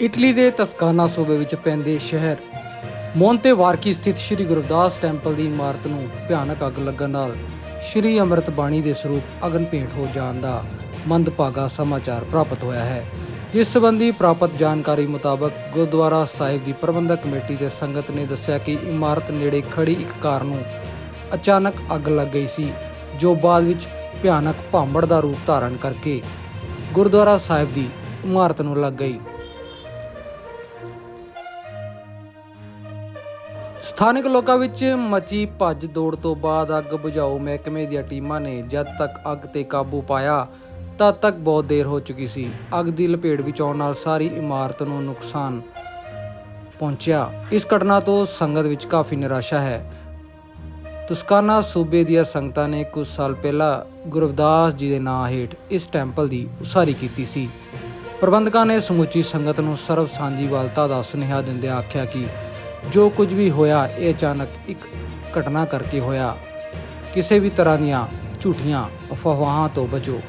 Italy ਦੇ ਤਸਕਾਨਾ ਸੂਬੇ ਵਿੱਚ ਪੈਂਦੇ ਸ਼ਹਿਰ। ਮੋਂਤੇ ਵਾਰਕੀ ਸਥਿਤ ਸ੍ਰੀ ਗੁਰਦਾਸ ਟੈਂਪਲ ਦੀ ਇਮਾਰਤ ਨੂੰ ਭਿਆਨਕ ਅੱਗ ਲੱਗਣ ਨਾਲ ਸ੍ਰੀ ਅੰਮ੍ਰਿਤ ਬਾਣੀ ਦੇ ਸਰੂਪ ਅਗਨ ਭੇਟ ਹੋ ਜਾਣ ਦਾ ਮੰਦਭਾਗਾ ਸਮਾਚਾਰ ਪ੍ਰਾਪਤ ਹੋਇਆ ਹੈ। ਜਿਸ ਸੰਬੰਧੀ ਪ੍ਰਾਪਤ ਜਾਣਕਾਰੀ ਮੁਤਾਬਕ ਗੁਰਦੁਆਰਾ ਸਾਹਿਬ ਦੀ ਪ੍ਰਬੰਧਕ ਕਮੇਟੀ ਦੇ ਸੰਗਤ ਨੇ ਦੱਸਿਆ ਕਿ ਇਮਾਰਤ ਨੇੜੇ ਖੜੀ ਇੱਕ ਕਾਰ ਨੂੰ ਅਚਾਨਕ ਅੱਗ ਲੱਗ ਗਈ ਸੀ, ਜੋ ਬਾਅਦ ਵਿੱਚ ਭਿਆਨਕ ਭਾਂਬੜ ਦਾ ਰੂਪ ਧਾਰਨ ਕਰਕੇ ਗੁਰਦੁਆਰਾ ਸਾਹਿਬ ਦੀ ਇਮਾਰਤ ਨੂੰ ਲੱਗ ਗਈ। ਸਥਾਨਕ ਲੋਕਾਂ ਵਿੱਚ ਮਚੀ ਭੱਜ ਦੌੜ ਤੋਂ ਬਾਅਦ ਅੱਗ ਬੁਝਾਓ ਮਹਿਕਮੇ ਦੀਆਂ ਟੀਮਾਂ ਨੇ ਜਦ ਤੱਕ ਅੱਗ ਤੇ ਕਾਬੂ ਪਾਇਆ, ਤਦ ਤੱਕ ਬਹੁਤ ਦੇਰ ਹੋ ਚੁੱਕੀ ਸੀ। ਅੱਗ ਦੀ ਲਪੇਟ ਵਿੱਚ ਆਉਣ ਨਾਲ ਸਾਰੀ ਇਮਾਰਤ ਨੂੰ ਨੁਕਸਾਨ ਪਹੁੰਚਿਆ। ਇਸ ਘਟਨਾ ਤੋਂ ਸੰਗਤ ਵਿੱਚ ਕਾਫੀ ਨਿਰਾਸ਼ਾ ਹੈ। ਤੁਸਕਾਨਾ ਸੂਬੇ ਦੀਆਂ ਸੰਗਤਾਂ ਨੇ ਕੁਝ ਸਾਲ ਪਹਿਲਾਂ ਗੁਰਵਦਾਸ ਜੀ ਦੇ ਨਾਂ ਹੇਠ ਇਸ ਟੈਂਪਲ ਦੀ ਉਸਾਰੀ ਕੀਤੀ ਸੀ। ਪ੍ਰਬੰਧਕਾਂ ਨੇ ਸਮੁੱਚੀ ਸੰਗਤ ਨੂੰ ਸਰਬ ਸਾਂਝੀਵਾਲਤਾ ਦਾ ਸੁਨੇਹਾ ਦਿੰਦਿਆਂ ਆਖਿਆ ਕਿ ਜੋ ਕੁਝ ਵੀ ਹੋਇਆ, ਇਹ ਅਚਾਨਕ ਇੱਕ ਘਟਨਾ ਕਰਕੇ ਹੋਇਆ। ਕਿਸੇ ਵੀ ਤਰ੍ਹਾਂ ਦੀਆਂ ਝੂਠੀਆਂ ਅਫਵਾਹਾਂ ਤੋਂ ਬਚੋ।